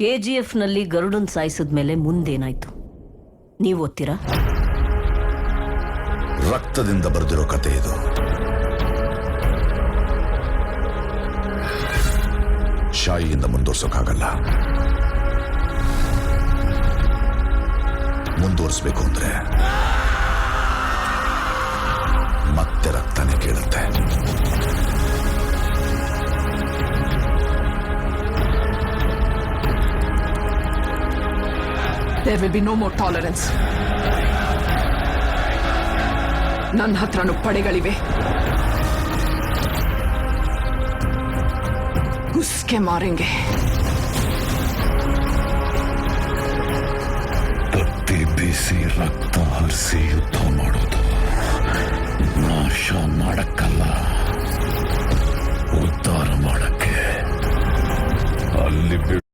K G ಎಫ್ನಲ್ಲಿ ಗರುಡನ್ ಸಾಯಿಸಿದ್ಮೇಲೆ ಮುಂದೇನಾಯ್ತು? ನೀವು ಓದ್ತೀರಾ ರಕ್ತದಿಂದ ಬರೆದಿರೋ ಕತೆ ಇದು. ಶಾಯಿಯಿಂದ ಮುಂದುವರ್ಸೋಕ್ಕಾಗಲ್ಲ ಮುಂದುವರಿಸಬೇಕು ಅಂದ್ರೆ there will be no more tolerance ನನ್ನ ಹತ್ರನೂ ಪಡೆಗಳಿವೆ. ಉಸ್ಕೆ ಮಾರೆಂಗೆ. ಕತ್ತಿ ಬೀಸಿ ರಕ್ತ ಹರಿಸಿ ಯುದ್ಧ ಮಾಡೋದು. ನಾಶ ಮಾಡಕ್ಕಲ್ಲ. ಉದ್ಧಾರ ಮಾಡಕ್ಕೆ. ಅಲ್ಲಿ